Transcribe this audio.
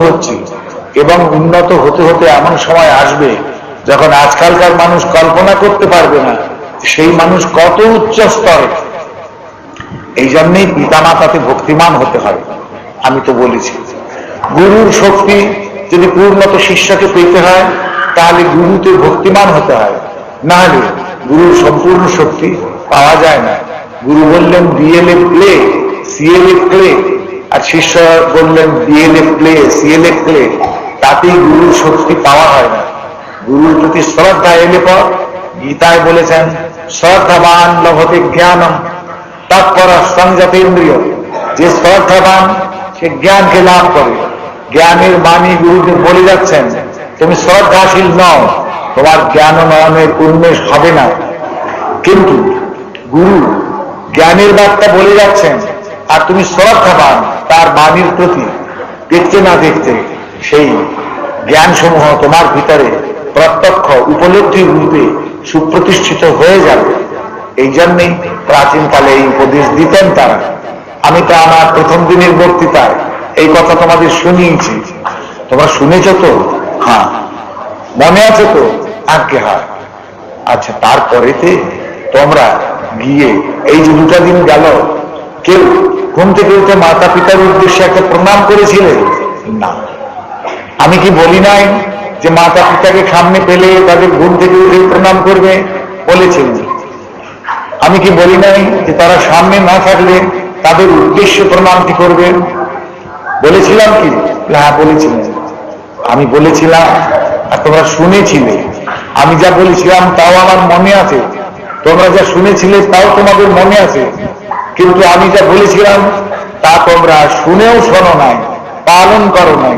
হচ্ছে এবং উন্নত হতে হতে এমন সময় আসবে যখন আজকালকার মানুষ কল্পনা করতে পারবে না সেই মানুষ কত উচ্চ স্তরে। এই জন্যই পিতামাতাতে ভক্তিমান হতে হয় আমি তো বলেছি। গুরুর শক্তি যদি পূর্ণত শিষ্যকে পেতে হয়, তাহলে গুরুতে ভক্তিমান হতে হয়। না হলে গুরুর সম্পূর্ণ শক্তি পাওয়া যায় না। গুরু বললেন বিএলএ প্লে সিএলএ প্লে আর শিষ্য বললেন বিএলএ প্লে তাতেই গুরুর শক্তি পাওয়া হয় না। গুরুর প্রতি শ্রদ্ধা এলে পর গীতায় বলেছেন, শ্রদ্ধাবান লভতে জ্ঞানম, তৎপর সংযতেন্দ্রিয় যে শ্রদ্ধাবান, সে জ্ঞানকে লাভ করে। জ্ঞানের বাণী গুরুকে বলে যাচ্ছেন, তুমি শ্রদ্ধাশীল নও, তোমার জ্ঞান নয়নের উন্মেষ হবে না। কিন্তু গুরু জ্ঞানের বার্তা বলে যাচ্ছেন আর তুমি শ্রদ্ধাবান তার বাণীর প্রতি। দেখতে না দেখতে সেই জ্ঞান সমূহ তোমার ভিতরে প্রত্যক্ষ উপলব্ধির রূপে সুপ্রতিষ্ঠিত হয়ে যাবে। এই জন্যই প্রাচীনকালে এই উপদেশ দিতেন তারা। আমি তো আমার প্রথম দিনের বক্তৃতায় এই কথা তোমাদের শুনিয়েছি। তোমরা শুনেছ তো? হ্যাঁ। মনে আছে তো? আজ্ঞে হয় আচ্ছা তারপরেতে তোমরা গিয়ে এই যে দুটা দিন গেল কেউ ঘুম থেকে উঠে মাতা পিতার উদ্দেশ্যে একটা প্রণাম করেছিলে? না। আমি কি বলি নাই যে মাতা পিতাকে সামনে পেলে তাদের ঘুম থেকে উঠে প্রণাম করবে? বলেছিলেন আমি কি বলি নাই যে তারা সামনে না থাকলে তাদের উদ্দেশ্যে প্রণামটি করবে? বলেছিলাম কি? হ্যাঁ বলেছিলেন আমি বলেছিলাম, আর তোমরা শুনেছিলে। আমি যা বলেছিলাম তাও আমার মনে আছে। তোমরা যা শুনেছিলে তাও তোমাদের মনে আছে। কিন্তু আমি যা বলেছিলাম তা তোমরা শুনেও শোনো নাই পালন করো নাই।